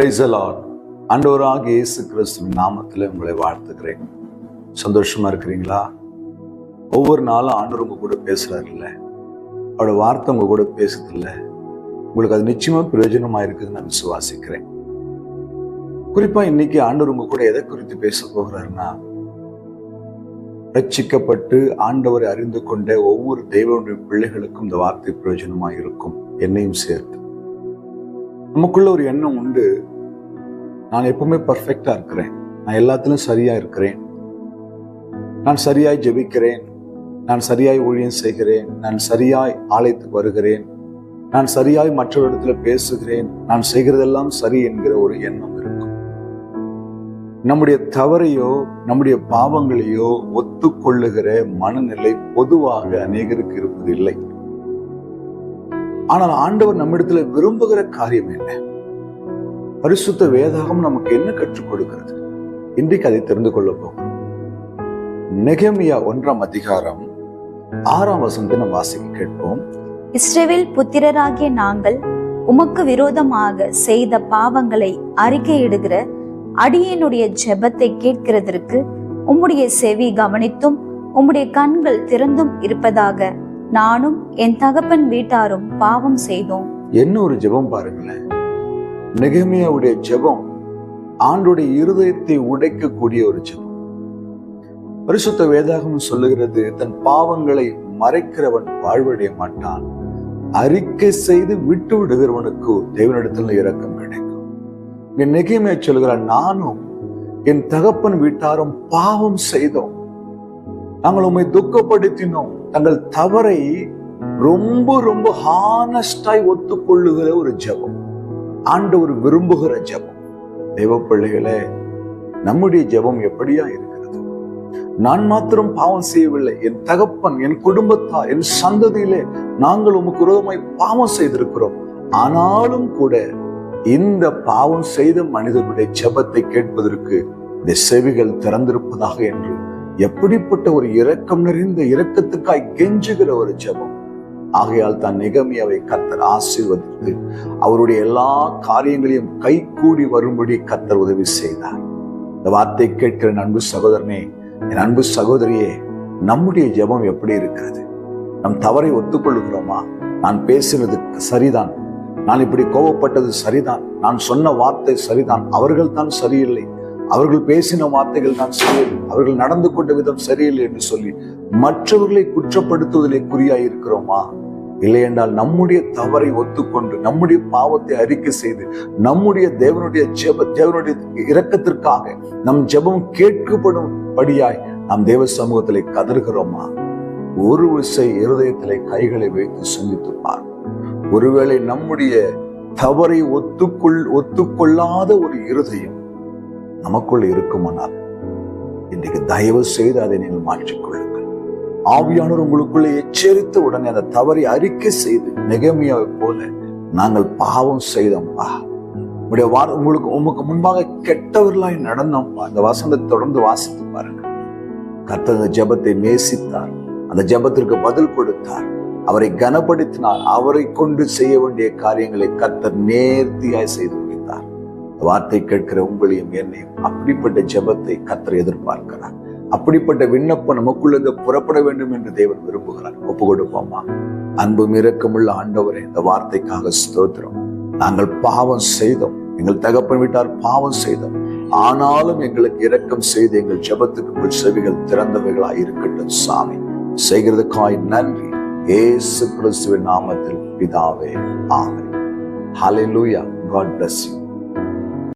பிரைசலான் ஆண்டவராக இயேசு கிறிஸ்துவின் நாமத்தில் உங்களை வாழ்த்துக்கிறேன் சந்தோஷமா இருக்கிறீங்களா? ஒவ்வொரு நாளும் ஆண்டவர் உங்க கூட பேசுறாருல்ல. அவரோட வார்த்தை உங்க கூட பேசுறதில்ல. உங்களுக்கு அது நிச்சயமா பிரயோஜனமா இருக்குதுன்னு நான் விசுவாசிக்கிறேன். குறிப்பா இன்னைக்கு ஆண்டவர் உங்க கூட எதை குறித்து பேச போகிறாருன்னா ரட்சிக்கப்பட்டு ஆண்டவரை அறிந்து கொண்ட ஒவ்வொரு தெய்வனுடைய பிள்ளைகளுக்கும் இந்த வார்த்தை பிரயோஜனமா இருக்கும். என்னையும் சேர்த்து. நமக்குள்ள ஒரு எண்ணம் உண்டு. நான் எப்பவுமே பர்ஃபெக்டாக இருக்கிறேன். நான் எல்லாத்திலும் சரியா இருக்கிறேன். நான் சரியாய் ஜெபிக்கிறேன். நான் சரியாய் ஊழியம் செய்கிறேன். நான் சரியாய் ஆலயத்துக்கு வருகிறேன். நான் சரியாய் மற்றவரிடத்துல பேசுகிறேன். நான் செய்கிறதெல்லாம் சரி என்கிற ஒரு எண்ணம் இருக்கும். நம்முடைய தவறையோ நம்முடைய பாவங்களையோ ஒத்துக்கொள்ளுகிற மனநிலை பொதுவாக அநேகருக்கு இருப்பதில்லை. ஆனால் ஆண்டவர் நம்மிடத்துல விரும்புகிற காரியம் என்ன? பரிசுத்த வேதாகம் நமக்கு என்ன கற்றுக் கொடுக்கிறது? இன்றைக்கு அதை தெரிந்து கொள்ள போகிறோம். நெகமியா ஒன்றாம் அதிகாரம் ஆறாம் வசனத்தை நாம் வாசிக்க கேட்போம். இஸ்ரவேல் புத்திரராகிய நாங்கள் உமக்கு விரோதமாக செய்த பாவங்களை அறிக்கையிடுகிற அடியேனுடைய ஜெபத்தை கேட்கிறதற்கு உம்முடைய செவி கவனித்தும் உம்முடைய கண்கள் திறந்தும் இருப்பதாக நானும் என் தகப்பன் வீட்டாரும் பாவம் செய்தோம். என்ன ஒரு ஜெபம் பாருங்களேன். நெகமியாவுடைய ஜெபம் ஆண்டுடைய இருதயத்தை உடைக்கக்கூடிய ஒரு ஜெபம். பரிசுத்த வேதாகம் சொல்லுகிறது தன் பாவங்களை மறைக்கிறவன் வாழ்வடைய மாட்டான். அறிக்கை செய்து விட்டு விடுகிறவனுக்கு தேவனிடத்தில் இரக்கம் கிடைக்கும். என் நெகிமையா சொல்கிறான் நானும் என் தகப்பன் வீட்டாரும் பாவம் செய்தோம். நாங்கள் உண்மை துக்கப்படுத்தினோம். தங்கள் தவறை ரொம்ப ரொம்ப ஹானஸ்டாய் ஒத்துக்கொள்ளுகிற ஒரு ஜெபம். ஆண்டவர் விரும்புகிற ஜெபம். தெய்வ பிள்ளைகளே நம்முடைய ஜெபம் எப்படியா இருக்கிறது? நான் மாத்திரம் பாவம் செய்யவில்லை. என் தகப்பன் என் குடும்பத்தார் என் சந்ததியிலே நாங்கள் உமக்கு விரோதமாய் பாவம் செய்திருக்கிறோம். ஆனாலும் கூட இந்த பாவம் செய்த மனிதனுடைய ஜெபத்தை கேட்பதற்கு இந்த செவிகள் திறந்திருப்பதாக என்று எப்படிப்பட்ட ஒரு இரக்கம் நிறைந்த இரக்கத்துக்காய் கெஞ்சுகிற ஒரு ஜெபம். ஆகையால் தான் நிகமியாவை கத்தர் ஆசீர்வதித்து அவருடைய எல்லா காரியங்களையும் கை கூடி வரும்படி கத்தர் உதவி செய்தார். இந்த வார்த்தை கேட்கிற என் அன்பு சகோதரனே என் அன்பு சகோதரியே நம்முடைய ஜெபம் எப்படி இருக்கிறது? நம் தவறை ஒத்துக்கொள்ளுகிறோமா நான் பேசினது சரிதான். நான் இப்படி கோபப்பட்டது சரிதான். நான் சொன்ன வார்த்தை சரிதான். அவர்கள் தான் சரியில்லை. அவர்கள் பேசின வார்த்தைகள் தான் சரியில்லை அவர்கள் நடந்து கொண்ட விதம் சரியில்லை என்று சொல்லி மற்றவர்களை குற்றப்படுத்துவதிலே குறியாய் இருக்கிறோமா இல்லை என்றால் நம்முடைய தவறை ஒத்துக்கொண்டு நம்முடைய பாவத்தை அறிக்கை செய்து நம்முடைய தேவனுடைய ஜெப தேவனுடைய இரக்கத்திற்காக நம் ஜெபம் கேட்கப்படும் படியாய் நாம் தேவ சமூகத்திலே கதறுகிறோமா? ஒரு விசை இருதயத்திலே கைகளை வைத்து சிந்தித்து பார். ஒருவேளை நம்முடைய தவறை ஒத்துக்கொள் ஒத்துக்கொள்ளாத ஒரு இருதயம் நமக்குள் இருக்குமானால் இன்றைக்கு தயவு செய்து அதை நீங்கள் மாற்றிக்கொள்ளுங்கள் ஆவியானவர் உங்களுக்குள்ளே எச்சரித்த உடனே அந்த தவறை அறிக்கை செய்து நெகமியாவை போல நாங்கள் பாவம் செய்தோம்ப்பா உடைய வார உங்களுக்கு உமக்கு முன்பாக கெட்டவர்களாய் நடந்தோம்ப்பா அந்த வசனத்தை தொடர்ந்து வாசித்து பாருங்க கர்த்தர் அந்த ஜெபத்தை நேசித்தார். அந்த ஜெபத்திற்கு பதில் கொடுத்தார். அவரை கனப்படுத்தினார். அவரை கொண்டு செய்ய வேண்டிய காரியங்களை கர்த்தர் நேர்த்தியாய் செய்து வார்த்தை கேட்கிற உங்களையும் என்னையும் அப்படிப்பட்ட ஜெபத்தை கத்தர் எதிர்பார்க்கிறார். அப்படிப்பட்ட விண்ணப்பம் நமக்குள்ள புறப்பட வேண்டும் என்று தேவன் விரும்புகிறார். ஒப்பு கொடுப்போமா அன்பும் இறக்கமுள்ள ஆண்டவரே இந்த வார்த்தைக்காக ஸ்தோத்திரம். நாங்கள் பாவம் செய்தோம். எங்கள் தகப்பன் விட்டார் பாவம் செய்தோம். ஆனாலும் எங்களுக்கு இரக்கம் செய்து எங்கள் ஜெபத்துக்கு உங்கள் செவிகள் திறந்தவைகளாய் இருக்கட்டும் சாமி. செய்கிறதுக்காய் நன்றி. ஏசு கிறிஸ்துவின் நாமத்தில் பிதாவே ஆமென். ஹalleluya god bless you.